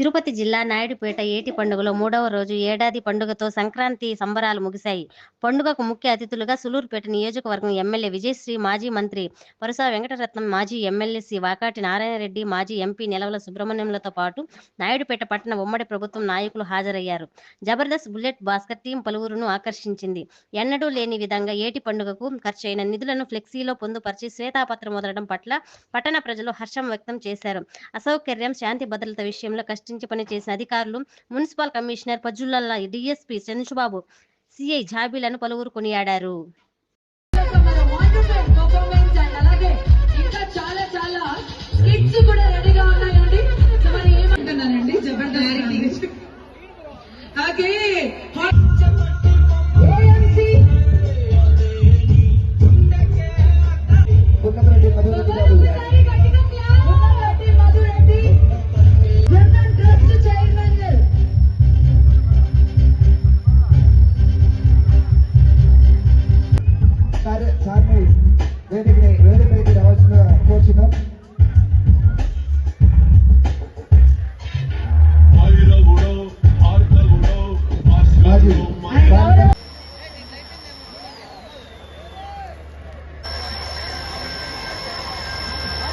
తిరుపతి జిల్లా నాయుడుపేట ఏటి పండుగలో మూడవ రోజు ఏడాది పండుగతో సంక్రాంతి సంబరాలు ముగిశాయి. పండుగకు ముఖ్య అతిథులుగా సులూరుపేట నియోజకవర్గం ఎమ్మెల్యే విజయశ్రీ మాజీ మంత్రి పరుసా వెంకటరత్నం మాజీ ఎమ్మెల్యే శ్రీ వాకాటి నారాయణరెడ్డి మాజీ ఎంపీ నిలవల సుబ్రహ్మణ్యంలతో పాటు నాయుడుపేట పట్టణ ఉమ్మడి ప్రభుత్వం నాయకులు హాజరయ్యారు. జబర్దస్త్ బుల్లెట్ భాస్కర్ టీం పలువురును ఆకర్షించింది. ఎన్నడూ లేని విధంగా ఏటి పండుగకు ఖర్చైన నిధులను ఫ్లెక్సీలో పొందుపరిచి శ్వేతాపత్రం వదలడం పట్ల పట్టణ ప్రజలు హర్షం వ్యక్తం చేశారు. అసౌకర్యం శాంతి భద్రత విషయంలో కష్ట కష్టించి పనిచేసిన అధికారులు మున్సిపల్ కమిషనర్ పజ్జులల్ల డిఎస్పీ చంద్రబాబు సిఐ జాబీలను పలువురు కొనియాడారు. అలాగే ఇంకా చాలా చాలా స్కిట్స్ కూడా రెడీ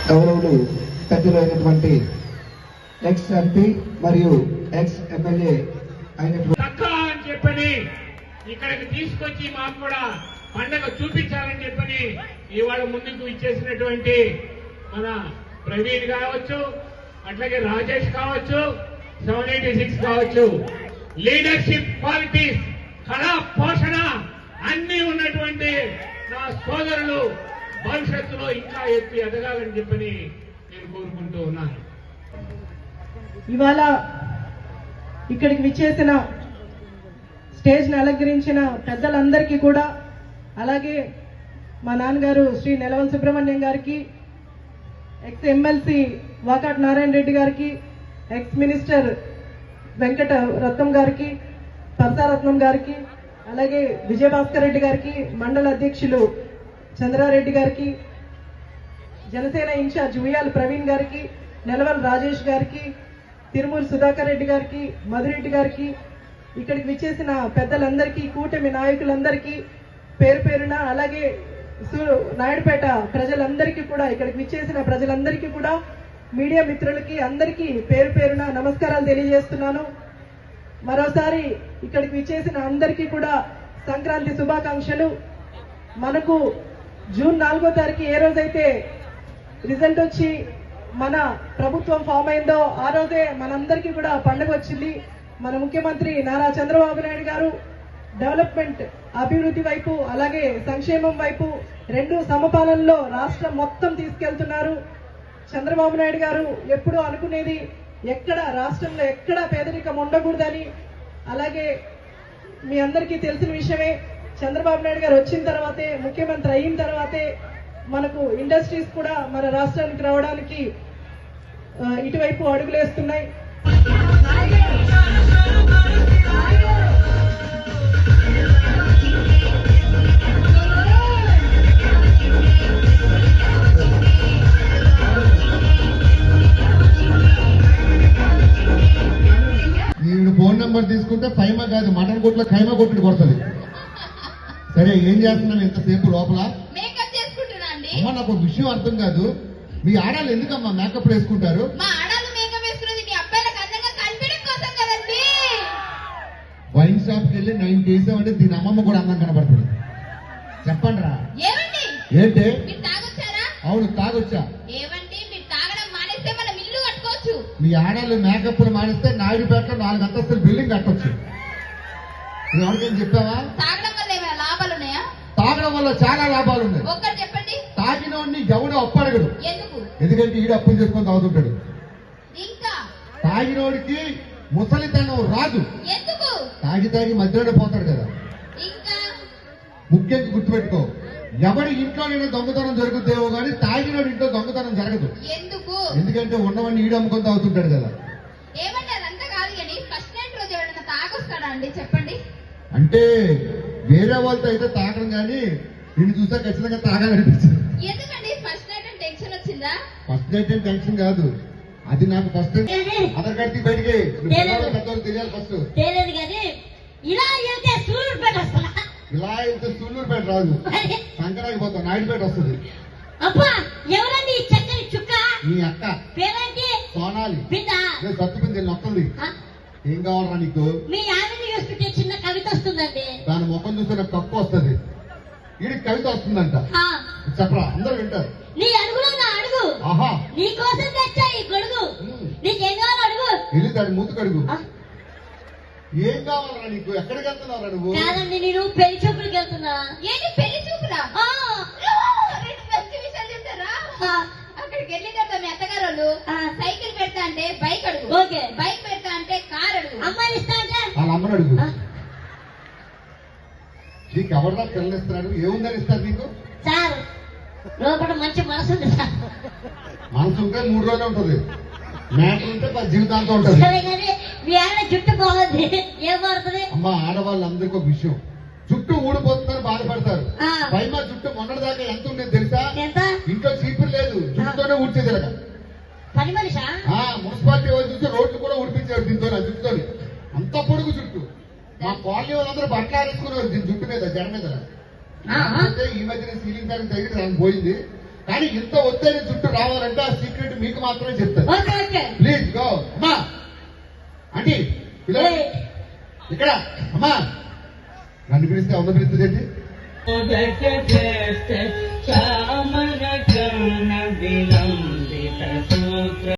గౌరవులు పెద్దలైనటువంటి ఎక్స్ ఎంపీ మరియు ఎక్స్ ఎమ్మెల్యే అయినటువంటి అని చెప్పని ఇక్కడికి తీసుకొచ్చి మాకు కూడా పండగ చూపించాలని చెప్పని ఇవాళ ముందుకు ఇచ్చేసినటువంటి మన ప్రవీణ్ కావచ్చు అట్లాగే రాజేష్ కావచ్చు సెవెన్ ఎయిటీ సిక్స్ కావచ్చు. లీడర్షిప్ క్వాలిటీస్ కళా పోషణ అన్ని ఉన్నటువంటి నా సోదరులు భవిష్యత్తులో ఇంకా ఎత్తి ఎదగాలని చెప్పని నేను కోరుకుంటూ ఉన్నాను. ఇవాళ ఇక్కడికి విచ్చేసిన స్టేజ్ని అలంకరించిన పెద్దలందరికీ కూడా అలాగే మా నాన్నగారు శ్రీ నెలవల్ సుబ్రహ్మణ్యం గారికి ఎక్స్ ఎమ్మెల్సీ వాకాట్ నారాయణ రెడ్డి గారికి ఎక్స్ మినిస్టర్ వెంకట రత్నం గారికి పరసారత్నం గారికి అలాగే విజయభాస్కర్ రెడ్డి గారికి మండల అధ్యక్షులు చంద్రారెడ్డి గారికి జనసేన ఇన్ఛార్జ్ ఉయ్యాల ప్రవీణ్ గారికి నెలవల్ రాజేష్ గారికి తిరుమూరు సుధాకర్ రెడ్డి గారికి మధురెడ్డి గారికి ఇక్కడికి విచ్చేసిన పెద్దలందరికీ కూటమి నాయకులందరికీ పేరు పేరున అలాగే సు- నాయుడుపేట ప్రజలందరికీ కూడా ఇక్కడికి విచ్చేసిన ప్రజలందరికీ కూడా మీడియా మిత్రులకి అందరికీ పేరు పేరున నమస్కారాలు తెలియజేస్తున్నాను. మరోసారి ఇక్కడికి విచ్చేసిన అందరికీ కూడా సంక్రాంతి శుభాకాంక్షలు. మనకు జూన్ నాలుగో తారీఖు ఏ రోజైతే రిజల్ట్ వచ్చి మన ప్రభుత్వం ఫామ్ అయిందో ఆ రోజే మనందరికీ కూడా పండుగ వచ్చింది. మన ముఖ్యమంత్రి నారా చంద్రబాబు నాయుడు గారు డెవలప్మెంట్ అభివృద్ధి వైపు అలాగే సంక్షేమం వైపు రెండు సమపాలనలో రాష్ట్రం మొత్తం తీసుకెళ్తున్నారు. చంద్రబాబు నాయుడు గారు ఎప్పుడూ అనుకునేది ఎక్కడ రాష్ట్రంలో ఎక్కడ పేదరికం ఉండకూడదని. అలాగే మీ అందరికీ తెలిసిన విషయమే చంద్రబాబు నాయుడు గారు వచ్చిన తర్వాతే ముఖ్యమంత్రి అయిన తర్వాతే మనకు ఇండస్ట్రీస్ కూడా మన రాష్ట్రానికి రావడానికి ఇటువైపు అడుగులేస్తున్నాయి. వీడు ఫోన్ నెంబర్ తీసుకుంటే ఖైమా కాదు మటన్ కొట్లో ఖైమా కొట్టుడు కొడుతుంది. సరే ఏం చేస్తున్నాం ఎంతసేపు లోపల? మేకప్ చేసుకుంటున్నా అండి అమ్మ నాకు ఒక విషయం అర్థం కాదు. మీ ఆడాలు ఎందుకమ్మా మేకప్ వేసుకుంటారు? మా ఆడాలు మేకప్ వేసుకున్నది మీ అబ్బాయిలకు అందంగా కనిపించడం కోసం కదండి. వైన్ షాప్కి వెళ్ళి నైన్ డేస్ అంటే దీని అమ్మమ్మ కూడా అందం కనబడుతుంది చెప్పండి రా ఏమండి ఏంటి? మీరు తాగొచ్చారా? అవును తాగొచ్చా? ఏమండి మీరు తాగడం మానేస్తే మనం ఇల్లు కట్టుకోవచ్చు. మీ ఆడాలు మేకప్లు మానేస్తే నాయుడుపేటలో నాలుగు అంతస్తుల బిల్డింగ్ కట్టొచ్చు. ఎవరికైనా చెప్పావా? తాగడం వల్ల ఏమైనా లాభాలు ఉన్నాయా తాగడం వల్ల చాలా లాభాలు ఉన్నాయి. చెప్పండి. తాగినోడిని ఎవడు అప్పడగడు. ఎందుకు? ఎందుకంటే ఈడు అప్పులు చేసుకొని తాగుతుంటాడు. ఇంకా? తాగినోడికి ముసలితనం రాదు. ఎందుకు? తాగి తాగి మధ్యలోనే పోతాడు కదా. ఇంకా? ముఖ్యంగా గుర్తుపెట్టుకో. ఎవడి ఇంట్లోనైనా దొంగతనం జరుగుతుందేమో కానీ తాగినోడి ఇంట్లో దొంగతనం జరగదు. ఎందుకు? ఎందుకంటే ఉన్నవాడిని ఈడు అమ్ముకొని తాగుతుంటాడు కదా. ఏమండి అదంతా కాదు కానీ ఫస్ట్ నైట్ రోజు ఎవరైనా తాగొస్తాడా అండి? చెప్పండి. అంటే వేరే వాళ్ళతో అయితే తాగడం కానీ నిన్ను చూస్తే ఖచ్చితంగా తాగాలనిపించింది ఎందుకండి? ఫస్ట్ నైట్ టెన్షన్ వచ్చిందా? ఫస్ట్ నైట్ ఏం టెన్షన్ కాదు. అది నాకు ఫస్ట్? ఆధార్ కార్డు తీ బయటికి తెలియాలి ఫస్ట్. తెలియదు కానీ ఇలా వస్తా ఇలా అయితే సూళ్ళూరుపేట రాదు. సంక్రాంతి పోతాం నాయుడుపేట వస్తుంది. అబ్బా ఎవరండి ఈ చక్కని చుక్క? మీ అక్క. పేరేంటి? సోనాలి. బిడ్డ. నేను నొక్కంది ఆ, ఏం కావాలరా నీకు? మీ కవిత వస్తుందండి. దాని ముఖం చూస్తే నాకు కక్కు వస్తుంది. వీడికి కవిత వస్తుందంట. చెప్పరా అందరూ వింటారు. నీ అడుగులో నా అడుగు. ఆహా. నీ కోసం తెచ్చా ఈ గొడుగు. నీకేం కావాలో అడుగు. వెళ్ళి దాని మూతు కడుగు. ఏం కావాలరా నీకు? ఎక్కడికి వెళ్తున్నావురా నువ్వు? కాదండి నేను పెళ్ళి చూపులకి వెళ్తున్నా. ఏంటి పెళ్ళి చూపురా ఆ, రెండు మంచి విషయాలు చెప్తారా? ఆ, అక్కడికి వెళ్ళిన తర్వాత మీ అత్తగారు. సైకిల్ పెడతా అంటే బైక్ అడుగు. ఓకే. బైక్ పెడతా అంటే కార్ అడుగు. అమ్మాయి ఇస్తా అంటే వాళ్ళ అమ్మని అడుగు. నీకు ఎవరన్నా పిల్లనిస్తున్నాడు ఏముందని ఇస్తారు నీకు? సార్ లోపల మంచి మనసు ఉంది సార్. మనసు ఉంటే మూడు రోజులు ఉంటుంది. మ్యాటర్ ఉంటే పది జీవితాంతం ఉంటుంది. సరే కానీ మీ జుట్టు బాగుంది. అమ్మ ఆడవాళ్ళందరికీ ఒక విషయం. జుట్టు ఊడిపోతుందని బాధపడతారు. ఆ. పైమా జుట్టు మొన్నటిదాకా ఎంత ఉండేది తెలుసా? ఎంత? ఇంట్లో చీపురు లేదు. జుట్టుతోనే ఊడ్చేది. పని మనిషా? ఆ మున్సిపాలిటీ వాళ్ళు చూస్తే రోడ్లు కూడా ఊడిపించారు దీంతో జుట్టుతోని. అంత పొడుగు జుట్టు. మా కాలనీ వాళ్ళందరూ బట్టలు ఆరేసుకున్నారు దీని జుట్టు మీద జడ మీద. ఆ. అంటే ఈ మధ్యన సీలింగ్ ఫ్యాన్ తగిలి దానికి పోయింది. కానీ ఇంత ఒత్తైన జుట్టు రావాలంటే ఆ సీక్రెట్ మీకు మాత్రమే చెప్తారు ఓకే ఓకే ప్లీజ్ గో అమ్మా. అంటే ఇక్కడ. అమ్మా. నన్ను పిలిస్తే అవును పిలుస్తుంది ఏంటి? చామర కర్ణ విలంబిత సూత్ర